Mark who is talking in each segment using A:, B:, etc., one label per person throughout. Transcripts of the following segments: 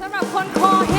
A: สำหรับคนคอ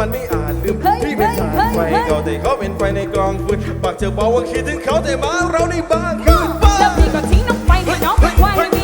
A: มัน
B: ไม่อา
A: จลืมพี่เป็นสายไฟเก่าแต่เขาเป็น
B: ไฟในกองฟืนปากเจ
A: อ
B: บ
A: อ
B: ก
A: ว่า
C: คิด
A: ถึงเขาแต่มาเราในบ้านคือบ้านแล้
B: วพี่ก็ทิ้งน้องไปให้น้อง
A: ไว้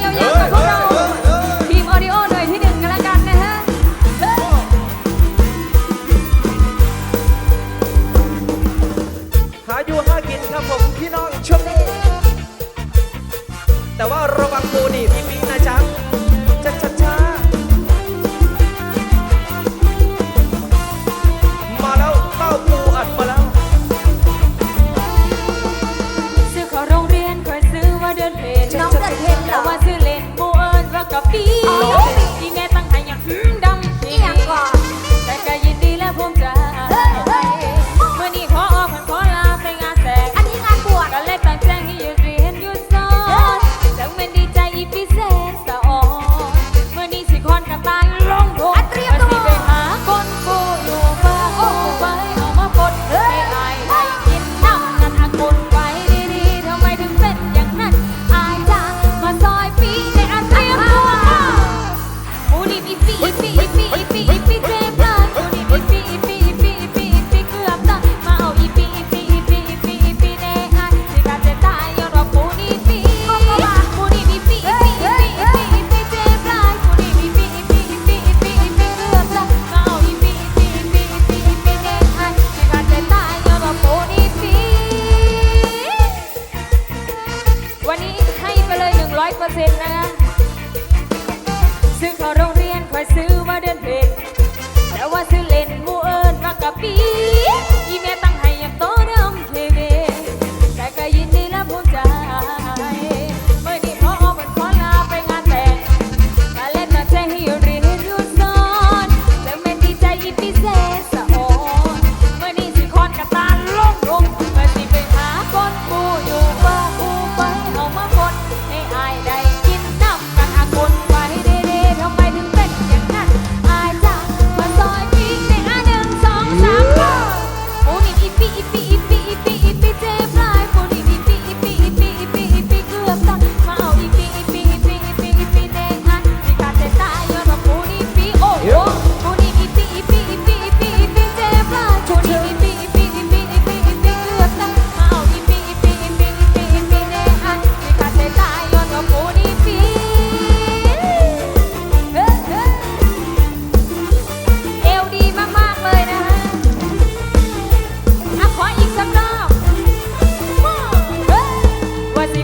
A: โยกมั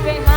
A: ว่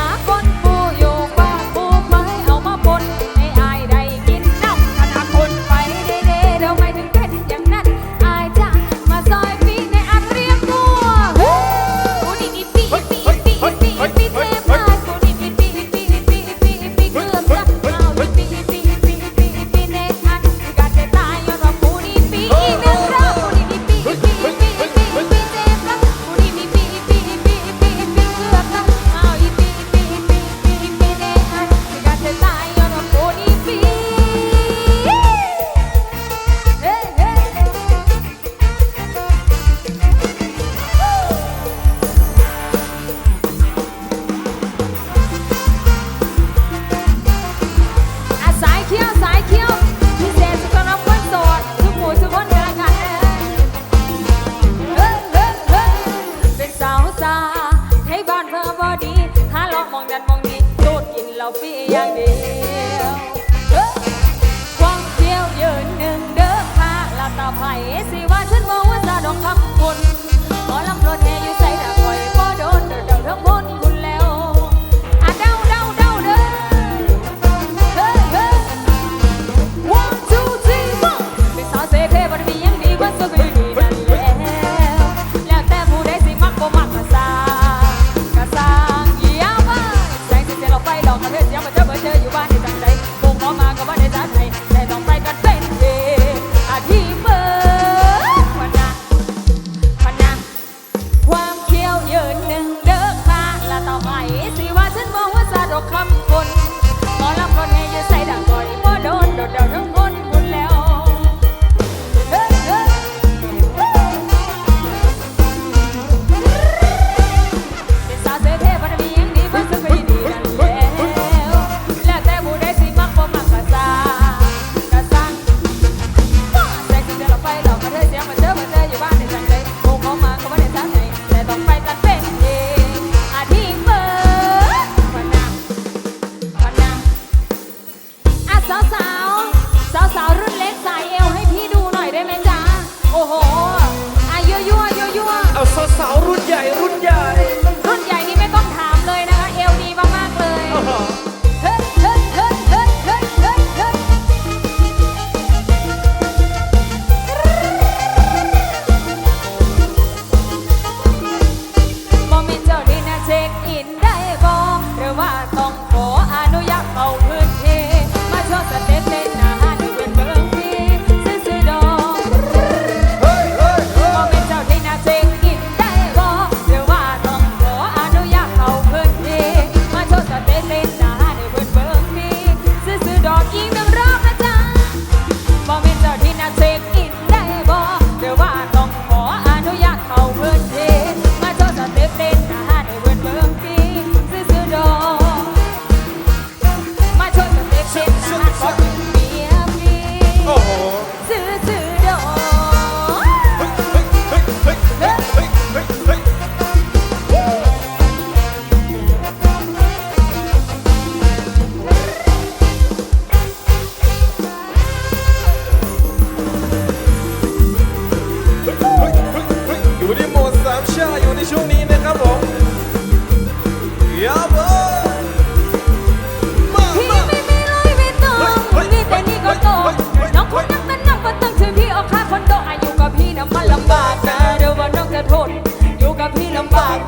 A: fuck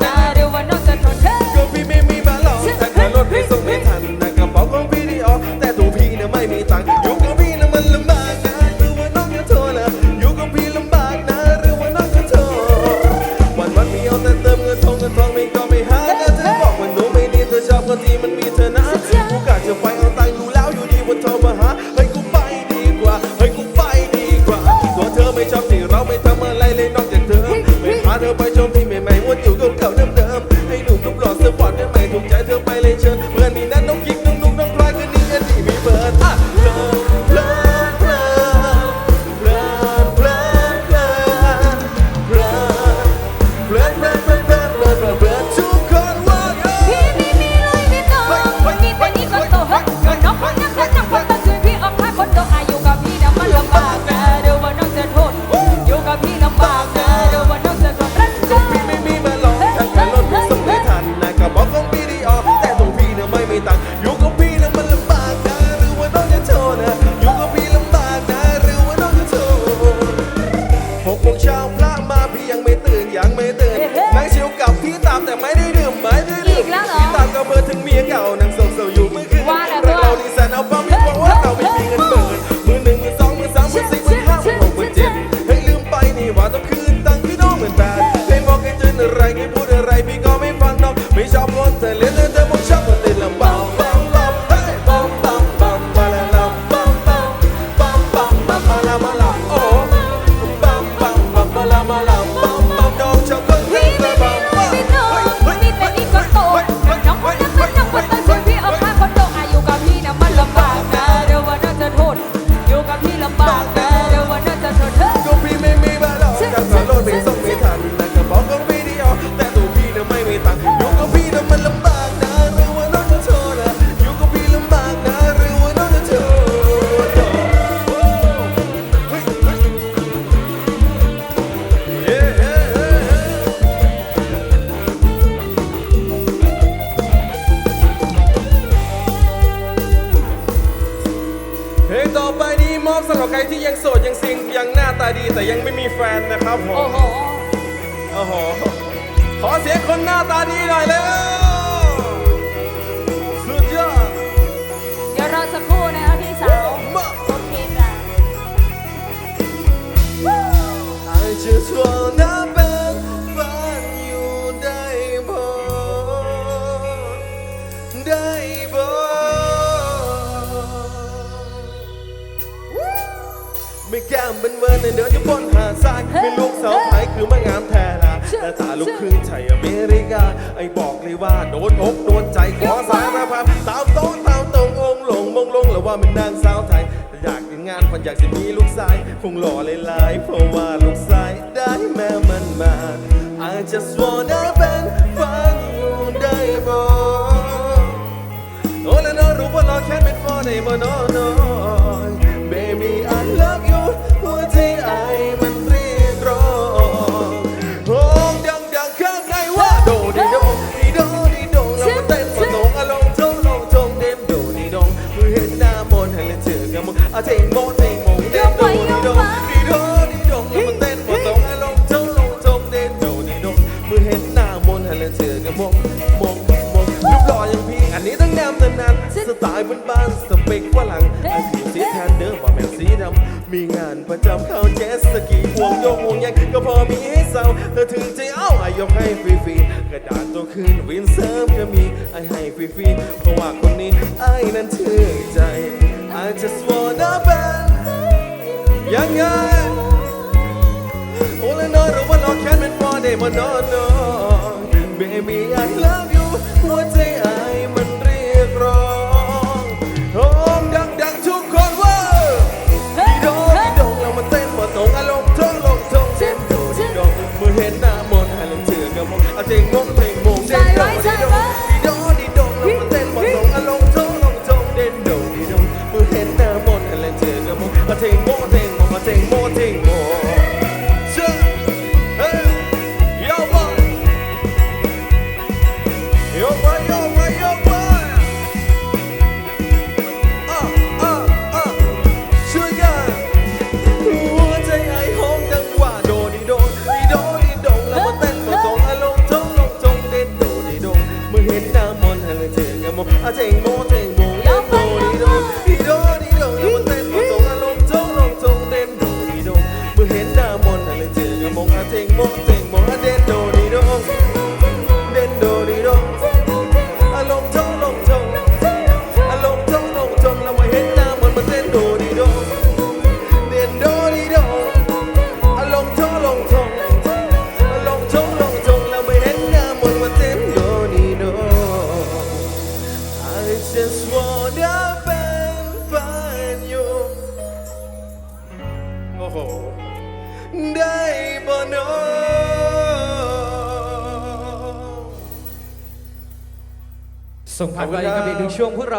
A: Fortaleza. ง
B: ต่อไปนี้มอบสำหรับใครที่ยังโสดยังซิงยังหน้าตาดีแต่ยังไม่มีแฟนนะครับผม
A: โอ้โห
B: โอ้โห ขอเสียงคนหน้าตาดีหน่อยแล้วสุดยอด
A: เดี๋ยวรอสักครู่นะครับพี่สาว โอเคจ้ะ
B: I just wanna เป็นเวอร์ในเดินอยู่นหาซารายมีลูกสาวไทยคือไม่งามแท้ละแต่ตาลูกครึ่งไทยอเมริกา ไอ้บอกเลยว่าโดนอกโดนใจขอสารภาพตาวโต๊งสาวตรงองลงมงลงแล้วว่าเป็นนางสาวไทยอยากงานฝันอยากสิมีลูกชายคงหล่อหลายเพราะว่าลูกชายได้แม่มันมา I just wanna เป็นฝันอยู่ได้บ่โอ้แล้วน้องรู้ว่าเราแค่เป็นพ่อในบ่น สไตล์บ้านๆสเปคฝรั่งไอ้ผิวสีแทนเดอร์ มีงานประจำเข้าเจสสกีห่วงโยงห่วงยัยก็พอมีให้เศร้าเธอถึงจเอาไอยกให้ฟรีๆกระดาษตัวคืนวินเซิร์ฟก็มีไอให้ฟรีๆเพราะว่าคนนี้ไอนั้นถือใจ I just wanna be ยังไงโอ้เลย All I know is what I can't for them, but no, no Baby I love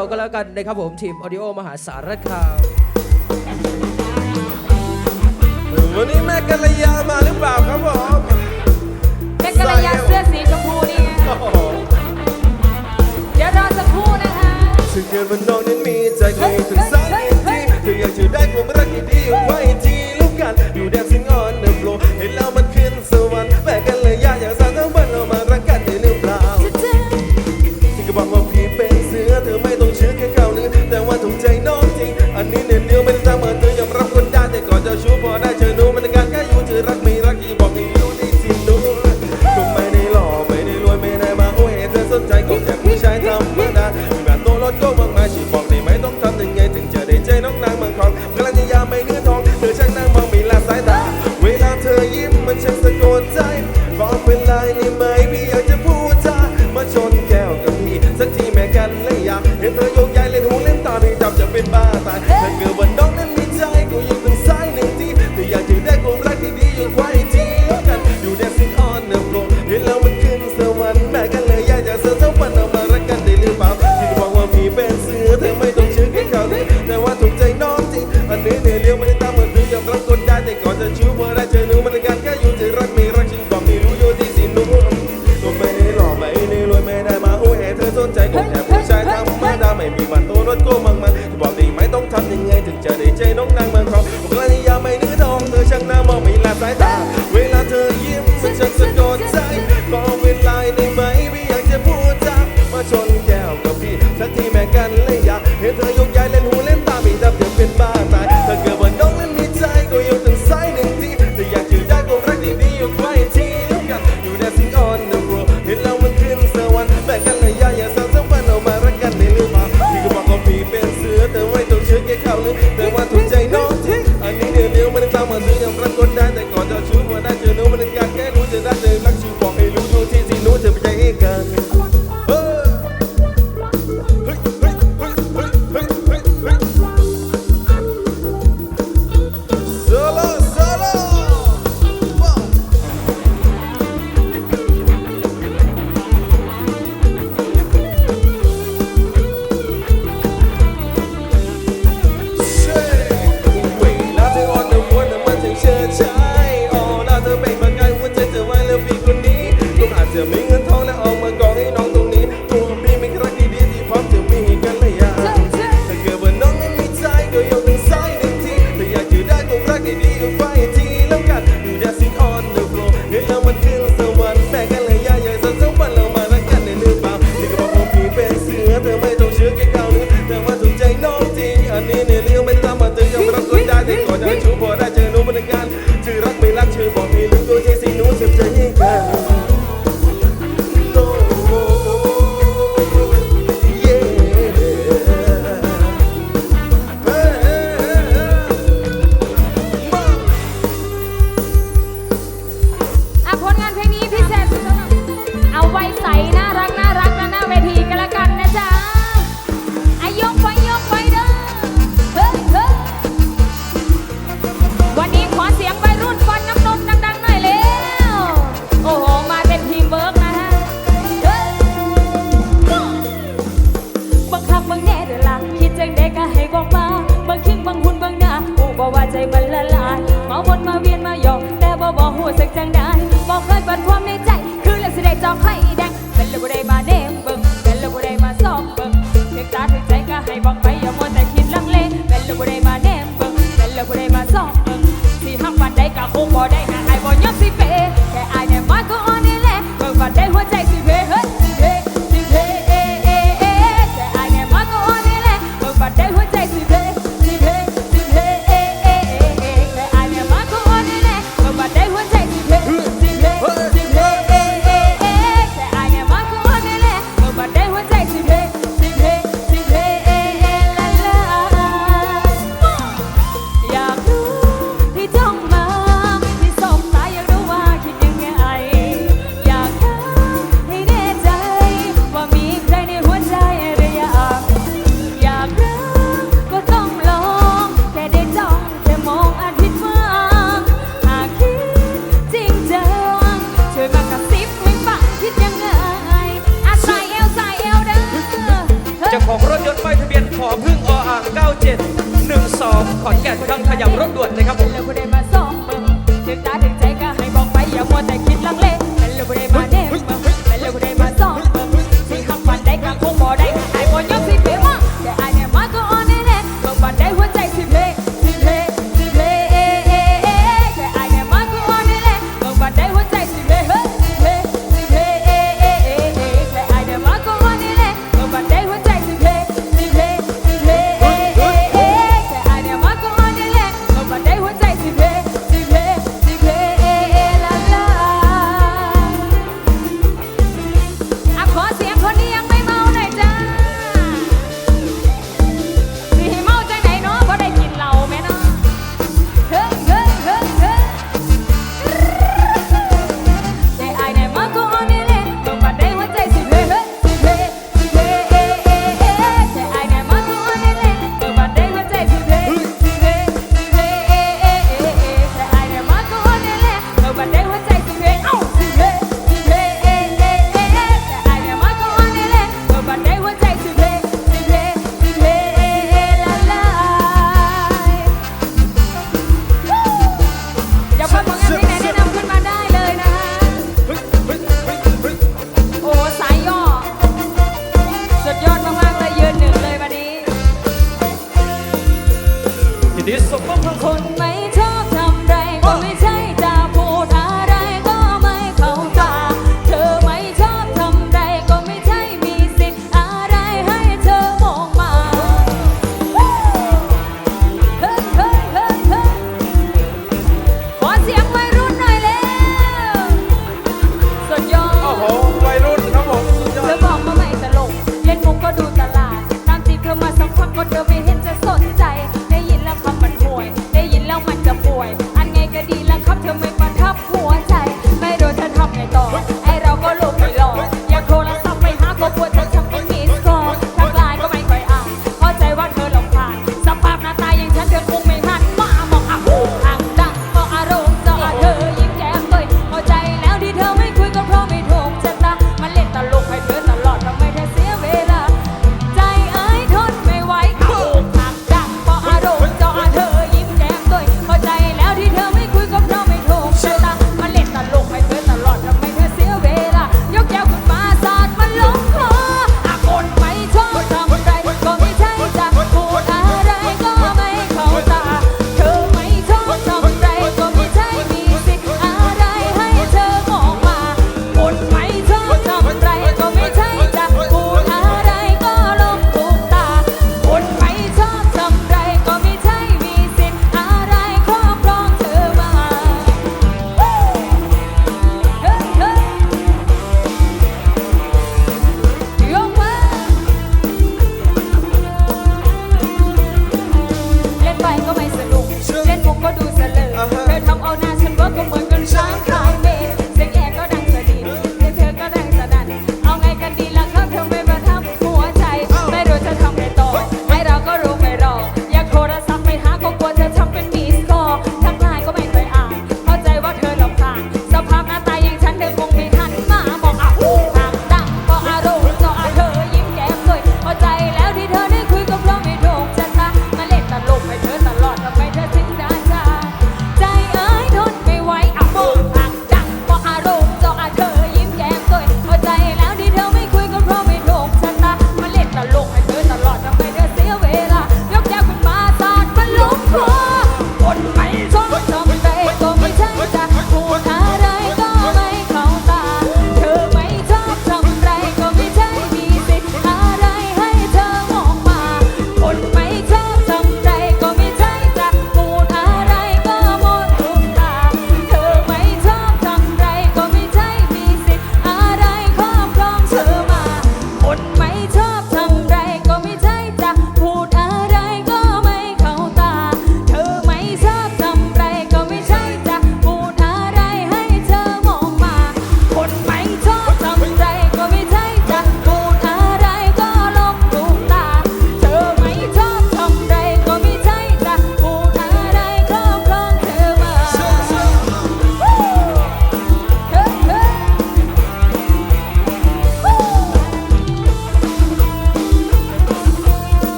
B: ราก็แล้วกัน
A: นะ
C: ครับผมทีมออดิโอมหาสารคาม
A: วันนี้แม่กัลยามาหรือเปล่าครับผม
B: แม่กัลยาเสื้อสีชมพูนี่ไงเดี๋ยวรอสักครู่นะคะ
A: ใจมันละลายมาวนมาเวียน